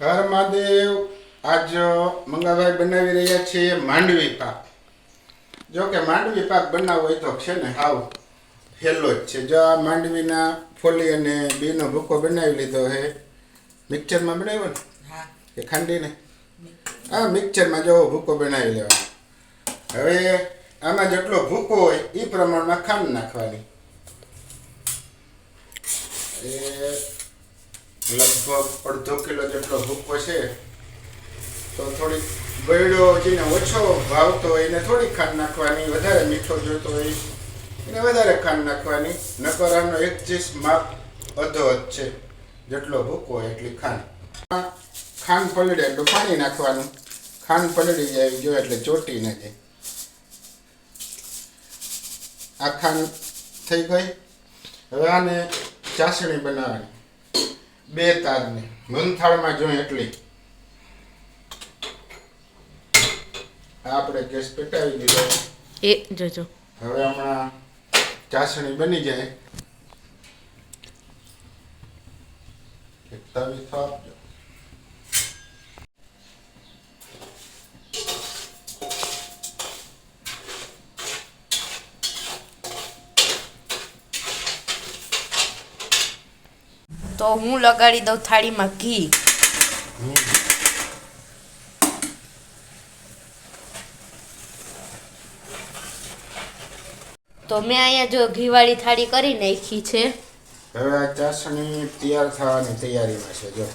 હર મહાદેવ આજ મંગાભાઈ બનાવી રહ્યા છીએ માંડવી પાક. જો કે માંડવી પાક બનાવવો હોય તો છે ને હાવ હેલો જ છે. જો આ માંડવીના ફોલી અને બીનો ભૂકો બનાવી લીધો હે મિક્સરમાં બનાવ્યો ને? એ કે ખાંડીને? હા મિક્સરમાં જો ભૂકો બનાવી લેવાનો. હવે આમાં જેટલો ભૂકો હોય એ પ્રમાણમાં ખાંડ નાખવાની. એ લગભગ અડધો કિલો જેટલો ભૂકો છે, તો થોડીક ગળ્યો જેને ઓછો ભાવતો એને થોડીક ખાંડ નાખવાની, વધારે મીઠો જોઈતો હોય, એને વધારે ખાંડ નાખવાની, નકર આનો એક ચીસ માપ અધો જ છે જેટલો ભૂકો હોય એટલી ખાંડ. ખાંડ પલળે એટલું પાણી નાખવાનું. ખાંડ પલળી જાય જો એટલે ચોટી ન જાય. આ ખાંડ થઈ ગઈ. હવે આને ચાસણી બનાવવાની. બે તારની. મંથાળમાં જોઈએ એટલી. આપણે ગેસ પેટાવી દીધો. એ જોજો. હવે હમણાં ચાસણી બની જાય. એક તવી તો આપજો. તો હું લગાડી દઉં થાળીમાં ઘી. તો મેં અહીંયા જો ઘીવાળી થાળી કરી નાખી છે. હવે આ ચાસણી તૈયાર થવાની તૈયારીમાં છે, જો.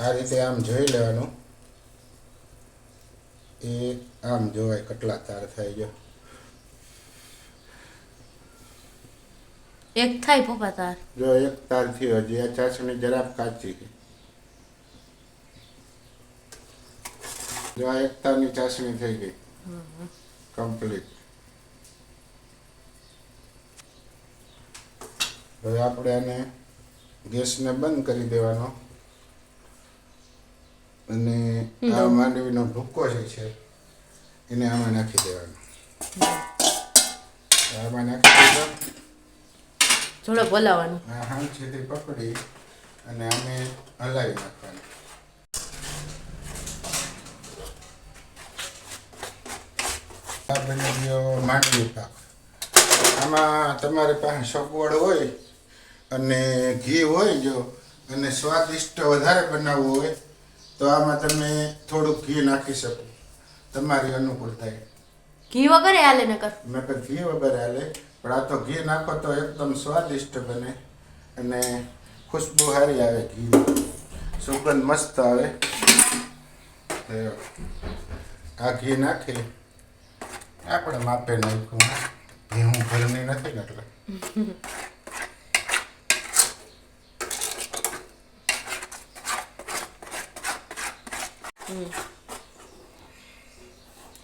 આ રીતે આમ જોઈ લેવાનું. એ આમ જોવાય, કેટલા તાર થાય, જો. એક થાય પપ્પા તાર જો એક તાર થયો હજી આ ચાસણી જરાક કાચી જો આ એક તારની ચાસણી થઈ ગઈ. કમ્પ્લીટ. હવે આપણે આને ગેસને બંધ કરી દેવાનો. અને આ માંડવીનો ભૂકો જે છે એને આમાં નાખી દેવાનો. આમાં નાખી દીધો. થોડો બોલાવાનું આ હાંચીથી પકડી અને આને હલાવી નાખવાનું. આ બની ગયો માંડવી પાક. આમાં તમારી પાસે સગવડ હોય અને ઘી હોય જો અને સ્વાદિષ્ટ વધારે બનાવવું હોય તો આમાં તમે થોડુંક ઘી નાખી શકો. તમારી અનુકૂળતાએ ઘી વગર હાલે નકર. મેં કહ્યું ઘી વગર હાલે. પણ આ તો ઘી નાખો તો એકદમ સ્વાદિષ્ટ બને અને ખુશ્બુ સારી આવે ઘી. સુગંધ મસ્ત આવે. આ ઘી નાખી આપણે માપે નાખ્યું ઘી હું ઘરની નથી ને એટલે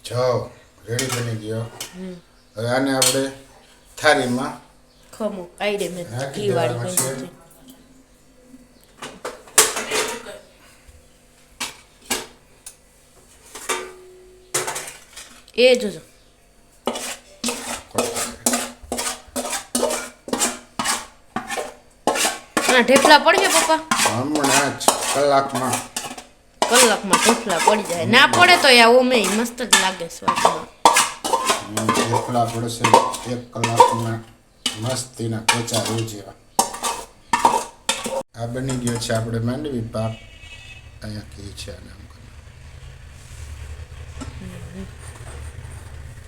જાઓ રેડી બની ગયો. હવે આને આપણે થાળીમાં ખમો આઈડે મેં ઘી વાળી કરી એ જોજો ના ઢેફલા પડશે પપ્પા હમણાં જ કલાકમાં કલાકમાં ઢેફલા પડી જાય ના પડે તો યા ઓમે મસ્ત જ લાગે સ્વાદમાં થેપલા પડશે એક કલાકમાં મસ્તીના રોજ જેવા. આ બની ગયો છે આપણે માંડવી પાક. અહીંયા કહે છે આને આમ કરીને.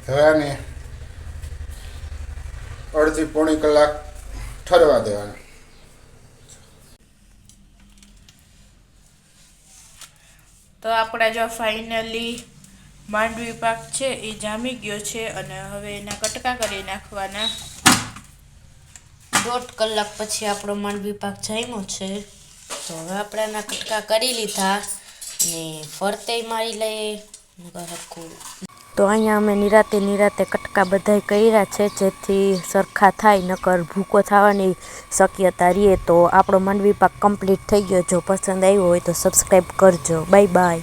હવે અડધી પોણી કલાક ઠરવા દેવાના. તો આપણા જો ફાઇનલી માંડવી પાક છે એ જામી ગયો છે અને હવે એના કટકા કરી નાખવાના. દોઢ કલાક પછી આપણો માંડવી પાક જામ્યો છે. તો હવે આપણે એના કટકા કરી લીધા ને ફરતે મારી લઈએ. તો અહીંયા અમે નિરાતે નિરાતે કટકા બધાય કર્યા છે જેથી સરખા થાય નકર ભૂકો થવાની શક્યતા રહીએ તો આપણો માંડવી પાક કમ્પ્લીટ થઈ ગયો. જો પસંદ આવ્યો હોય તો સબસ્ક્રાઈબ કરજો. Bye bye